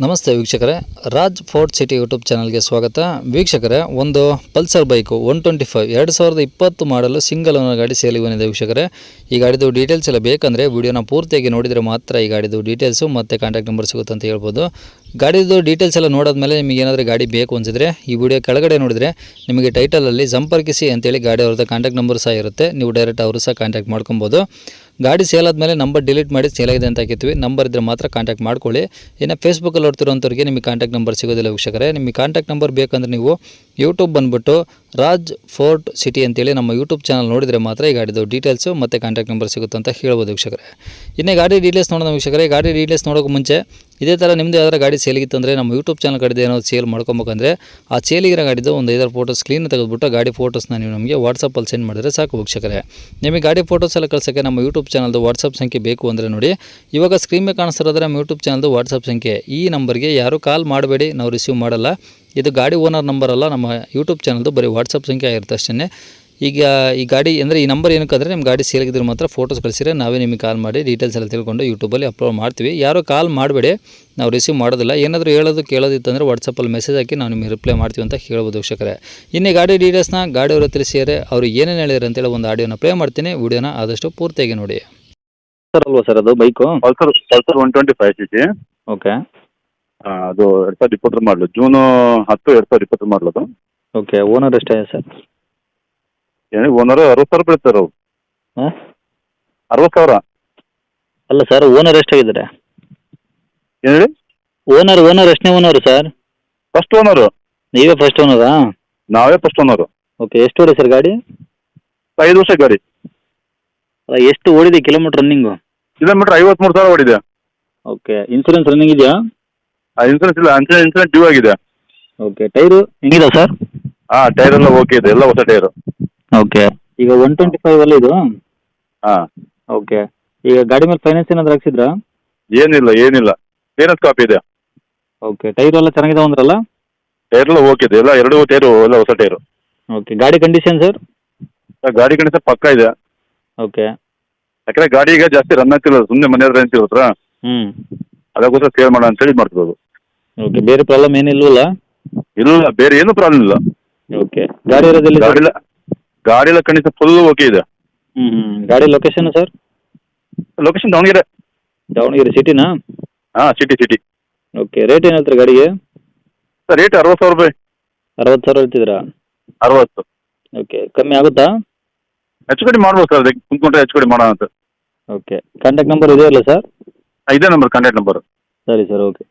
ನಮಸ್ತೆ ವೀಕ್ಷಕರೇ, Raj fort city YouTube ಚಾನಲ್ಗೆ ಸ್ವಾಗತ. ವೀಕ್ಷಕರೇ, ಒಂದು Pulsar bike, one twenty five, ಎರಡು ಸಾವಿರದ ಇಪ್ಪತ್ತು ಮಾಡಲು ಸಿಂಗಲ್ ಓನರ್ ಗಾಡಿ ಸೇಲಿಗೆ ಬಂದಿದೆ ವೀಕ್ಷಕರೇ. ಈ ಗಾಡಿದು ಡೀಟೇಲ್ಸ್ ಎಲ್ಲ ಬೇಕಂದರೆ ವೀಡಿಯೋನ ಪೂರ್ತಿಯಾಗಿ ನೋಡಿದರೆ ಮಾತ್ರ ಈ ಗಾಡಿದು ಡೀಟೇಲ್ಸು ಮತ್ತು ಕಾಂಟ್ಯಾಕ್ಟ್ ನಂಬರ್ ಸಿಗುತ್ತೆ ಅಂತ ಹೇಳ್ಬೋದು. ಗಾಡಿದು ಡೀಟೇಲ್ಸ್ ಎಲ್ಲ ನೋಡಿದ್ಮೇಲೆ ನಿಮಗೆ ಏನಾದರೂ ಗಾಡಿ ಬೇಕು ಅನಿಸಿದ್ರೆ ಈ ವಿಡಿಯೋ ಕೆಳಗಡೆ ನೋಡಿದರೆ ನಿಮಗೆ ಟೈಟಲಲ್ಲಿ ಸಂಪರ್ಕಿಸಿ ಅಂತೇಳಿ ಗಾಡಿ ಅವ್ರದ್ದು ಕಾಂಟ್ಯಾಕ್ಟ್ ನಂಬರ್ ಸಹ ಇರುತ್ತೆ. ನೀವು ಡೈರೆಕ್ಟ್ ಅವರು ಸಹ ಕಾಂಟ್ಯಾಕ್ಟ್ ಮಾಡ್ಕೊಬೋದು. ಗಾಡಿ ಸೇಲ್ ಆದಮೇಲೆ ನಂಬರ್ ಡಿಲೀಟ್ ಮಾಡಿ ಸೇಲ್ ಆಗಿದೆ ಅಂತ ಹಾಕಿರ್ತೀವಿ. ನಂಬರ್ ಇದ್ದರೆ ಮಾತ್ರ ಕಾಂಟ್ಯಾಕ್ಟ್ ಮಾಡ್ಕೊಳ್ಳಿ. ಇನ್ನು ಫೇಸ್ಬುಕ್ಕಲ್ಲಿ ನೋಡ್ತಿರೋಂಥವ್ರಿಗೆ ನಿಮಗೆ ಕಾಂಟ್ಯಾಕ್ಟ್ ನಂಬರ್ ಸಿಗೋದಿಲ್ಲ ವೀಕ್ಷಕರೇ. ನಿಮಗೆ ಕಾಂಟ್ಯಾಕ್ಟ್ ನಂಬರ್ ಬೇಕಂದ್ರೆ ನೀವು ಯೂಟ್ಯೂಬ್ ಬಂದುಬಿಟ್ಟು ರಾಜ್ ಫೋರ್ಟ್ ಸಿಟಿ ಅಂತೇಳಿ ನಮ್ಮ ಯೂಟ್ಯೂಬ್ ಚಾನಲ್ ನೋಡಿದರೆ ಮಾತ್ರ ಈ ಗಾಡಿದು ಡೀಟೇಲ್ಸು ಮತ್ತು ಕಾಂಟ್ಯಾಕ್ಟ್ ನಂಬರ್ ಸಿಗುತ್ತೆ ಅಂತ ಹೇಳ್ಬೋದು ವೀಕ್ಷಕರೇ. ಇನ್ನೇ ಗಾಡಿ ಡೀಟೇಲ್ಸ್ ನೋಡೋಣ ವೀಕ್ಷಕರೇ. ಗಾಡಿ ಡೀಟೇಲ್ಸ್ ನೋಡೋಕೆ ಮುಂಚೆ ಇದೇ ಥರ ನಿಮ್ಮದು ಯಾವ್ದಾರ ಗಾಡಿ ಸೇಲಿಗಿತ್ತು ಅಂದರೆ ನಮ್ಮ ಯೂಟ್ಯೂಬ್ ಚಾನಲ್ ಕಡೆ ಏನಾದ್ರು ಸೇಲ್ ಮಾಡ್ಕೊಬೇಕಂದ್ರೆ ಆ ಸೇಲಿಗಿರೋ ಗಾಡಿದು ಒಂದು ಐದಾರು ಫೋಟೋಸ್ ಕ್ಲೀನ್ ತೆಗೆದುಬಿಟ್ಟು ಗಾಡಿ ಫೋಟೋಸ್ನ ನೀವು ನಮಗೆ ವಾಟ್ಸಪ್ಪಲ್ಲಿ ಸೆಂಡ್ ಮಾಡಿದ್ರೆ ಸಾಕು ವೀಕ್ಷಕರೇ. ನಿಮಗೆ ಗಾಡಿ ಫೋಟೋಸ್ ಎಲ್ಲ ಕಳ್ಸೋಕ್ಕೆ ನಮ್ಮ ಯೂಟ್ಯೂಬ್ ಚಾನಲ್ದು ವಾಟ್ಸಪ್ ಸಂಖ್ಯೆ ಬೇಕು ಅಂದರೆ ನೋಡಿ, ಇವಾಗ ಸ್ಕ್ರೀನ್ ಮೇಲೆ ಕಾಣಿಸ್ತಿರೋದ್ರೆ ನಮ್ಮ ಯೂಟ್ಯೂಬ್ ಚಾನಲ್ದು ವಾಟ್ಸಪ್ ಸಂಖ್ಯೆ. ಈ ನಂಬರ್ಗೆ ಯಾರೂ ಕಾಲ್ ಮಾಡಬೇಡಿ, ನಾವು ರಿಸೀವ್ ಮಾಡಲ್ಲ. ಇದು ಗಾಡಿ ಓನರ್ ನಂಬರ್ ಅಲ್ಲ, ನಮ್ಮ ಯೂಟ್ಯೂಬ್ ಚಾನಲ್ದು ಬರೀ ವಾಟ್ಸಪ್ ಸಂಖ್ಯೆ ಆಗಿರುತ್ತೆ ಅಷ್ಟೇ ಈಗ ಈ ಗಾಡಿ ಅಂದರೆ ಈ ನಂಬರ್ ಏನಕ್ಕೆ ಅಂದರೆ ನಿಮ್ಮ ಗಾಡಿ ಸೇಲ್ಗಿದ್ರೆ ಮಾತ್ರ ಫೋಟೋಸ್ ಕಳಿಸಿದ್ರೆ ನಾವೇ ನಿಮಗೆ ಕಾಲ್ ಮಾಡಿ ಡೀಟೇಲ್ಸ್ ಎಲ್ಲ ತಿಳ್ಕೊಂಡು ಯೂಟ್ಯೂಬಲ್ಲಿ ಅಪ್ಲೋಡ್ ಮಾಡ್ತೀವಿ. ಯಾರೂ ಕಾಲ್ ಮಾಡಬೇಡಿ ನಾವು ರಿಸೀವ್ ಮಾಡೋದಿಲ್ಲ. ಏನಾದರೂ ಹೇಳೋದು ಕೇಳೋದಿತ್ತಂದರೆ ವಾಟ್ಸಪ್ಪಲ್ಲಿ ಮೆಸೇಜ್ ಹಾಕಿ ನಾವು ನಿಮಗೆ ರಿಪ್ಲೈ ಮಾಡ್ತೀವಿ ಅಂತ ಹೇಳ್ಬೋದು ವೀಕ್ಷಕರೇ. ಇನ್ನೇ ಗಾಡಿ ಡೀಟೇಲ್ಸ್ನ ಗಾಡಿಯವರು ತಿಳಿಸಿದರೆ ಅವರು ಏನೇನು ಹೇಳಿದ್ರು ಅಂತೇಳಿ ಒಂದು ಆಡಿಯೋನ ಪ್ಲೇ ಮಾಡ್ತೀನಿ. ವಿಡಿಯೋನ ಆದಷ್ಟು ಪೂರ್ತಿಯಾಗಿ ನೋಡಿ. ಸರ್ ಅಲ್ವಾ ಸರ್ ಅದು bike Pulsar Pulsar one twenty five C C okay ಅದು ಎರಡು ಸಾವಿರದ ಇಪ್ಪತ್ತರ ಮಾಡಲು ಜೂನು ಹತ್ತು ಎರಡು ಸಾವಿರದ ಇಪ್ಪತ್ತರ ಮಾಡಲು ಅದು. ಓಕೆ ಓನರ್ ಎಷ್ಟೇ ಸರ್ ಏನೇ ಓನರ್ ಅರವತ್ತು ಸಾವಿರ ಬೀಳ್ತಾರೆ ಅವ್ರು. ಹಾಂ? ಅರವತ್ತು ಸಾವಿರ? ಅಲ್ಲ ಸರ್ ಓನರ್ ಎಷ್ಟಾಗಿದ್ದಾರೆ ಏನು ಹೇಳಿ? ಓನರ್ ಓನರ್ ಎಷ್ಟನೇ ಓನರ್ ಸರ್ ಫಸ್ಟ್ ಓನರು ನೀವೇ ಫಸ್ಟ್ ಓನರಾ ನಾವೇ ಫಸ್ಟ್ ಓನರು ಓಕೆ ಎಷ್ಟು ಓಡಿ ಸರ್ ಗಾಡಿ? ಐದು ವರ್ಷ ಗಾಡಿ. ಅಲ್ಲ ಎಷ್ಟು ಓಡಿದೆ ಕಿಲೋಮೀಟ್ರ್ ರನ್ನಿಂಗು ಕಿಲೋಮೀಟರ್ ಐವತ್ಮೂರು ಸಾವಿರ ಓಡಿದೆ. ಓಕೆ ಇನ್ಸೂರೆನ್ಸ್ ರನ್ನಿಂಗ್ ಇದೆಯಾ? ಆ ಇನ್ಸೂರೆನ್ಸ್ ಇಲ್ಲ ಇನ್ಸೂರೆನ್ಸ್ ಡ್ಯೂ ಆಗಿದೆ. ಓಕೆ ಟೈರು ಹೆಂಗಿದೆ ಸರ್ ಹಾಂ ಟೈರ್ ಎಲ್ಲ ಓಕೆ ಇದೆ ಎಲ್ಲ ಹೊಸ ಟೈರು ಓಕೆ ಈಗ ಒನ್ ಟ್ವೆಂಟಿ ಫೈವ್ ಅಲ್ಲ ಇದು? ಹಾಂ. ಓಕೆ ಈಗ ಗಾಡಿ ಮೇಲೆ ಫೈನಾನ್ಸ್ ಏನಾದ್ರು ಹಾಕ್ಸಿದ್ರಾ? ಏನಿಲ್ಲ ಏನಿಲ್ಲ. ಕ್ಲಿಯರೆನ್ಸ್ ಕಾಪಿ ಇದೆ. ಓಕೆ ಟೈರ್ ಎಲ್ಲ ಚೆನ್ನಾಗಿದೆ ಅಂದ್ರಲ್ಲ? ಟೈರ್ ಎಲ್ಲ ಓಕೆ ಇದೆ. ಎಲ್ಲ ಎರಡು ಟೈರು ಎಲ್ಲ ಹೊಸ ಟೈರು ಓಕೆ ಗಾಡಿ ಕಂಡೀಷನ್ ಸರ್ ಗಾಡಿ ಕಂಡೀಷನ್ ಪಕ್ಕ ಇದೆ. ಓಕೆ ಯಾಕಂದ್ರೆ ಗಾಡಿ ಈಗ ಜಾಸ್ತಿ ರನ್ ಆಗ್ತಿಲ್ಲ. ಸುಮ್ಮನೆ ಮನೆ ಹತ್ರ ನಿಂತಿರೋತ್ರ ಹ್ಞೂ ಅದಕ್ಕೋಸ್ಕರ ಸೇಲ್ ಮಾಡೋಣ ಅಂತೇಳಿ ಮಾಡ್ತಿರೋದು. ಓಕೆ ಬೇರೆ ಪ್ರಾಬ್ಲಮ್ ಏನಿಲ್ವಲ್ಲ ಇಲ್ಲ ಬೇರೆ ಏನು ಪ್ರಾಬ್ಲಮ್ ಇಲ್ಲ. ಓಕೆ ಗಾಡಿ ಇರೋದಿಲ್ಲ ಗಾಡಿ ಗಾಡಿ ಎಲ್ಲ ಕಣಿಸ ಫುಲ್ ಓಕೆ ಇದೆ. ಹ್ಞೂ ಹ್ಞೂ ಗಾಡಿ location sir? Location Davanagere. Davanagere ಸಿಟಿನಾ? ಹಾಂ ಸಿಟಿ ಸಿಟಿ ಓಕೆ ರೇಟ್ ಏನು ಹೇಳ್ತೀರಾ ಗಾಡಿಗೆ? ಸರ್ ರೇಟ್ ಅರವತ್ತು ಸಾವಿರ ರೂಪಾಯಿ. ಅರವತ್ತು ಸಾವಿರ ಹೇಳ್ತಿದ್ದೀರಾ? ಅರವತ್ತು. ಓಕೆ ಕಮ್ಮಿ ಆಗುತ್ತಾ? ಹೆಚ್ಚು ಕಡಿಮೆ ಮಾಡ್ಬೋದು ಸರ್ ಅದಕ್ಕೆ ಕುಂತ್ಕೊಂಡ್ರೆ ಹೆಚ್ಚು ಕಡಿಮೆ ಮಾಡೋಣ ಅಂತ. ಓಕೆ ಕಾಂಟ್ಯಾಕ್ಟ್ ನಂಬರ್ ಇದೆಯಲ್ಲ ಸರ್? ಇದೇ ನಂಬರ್ ಕಾಂಟ್ಯಾಕ್ಟ್ ನಂಬರ್ ಸರಿ ಸರ್ ಓಕೆ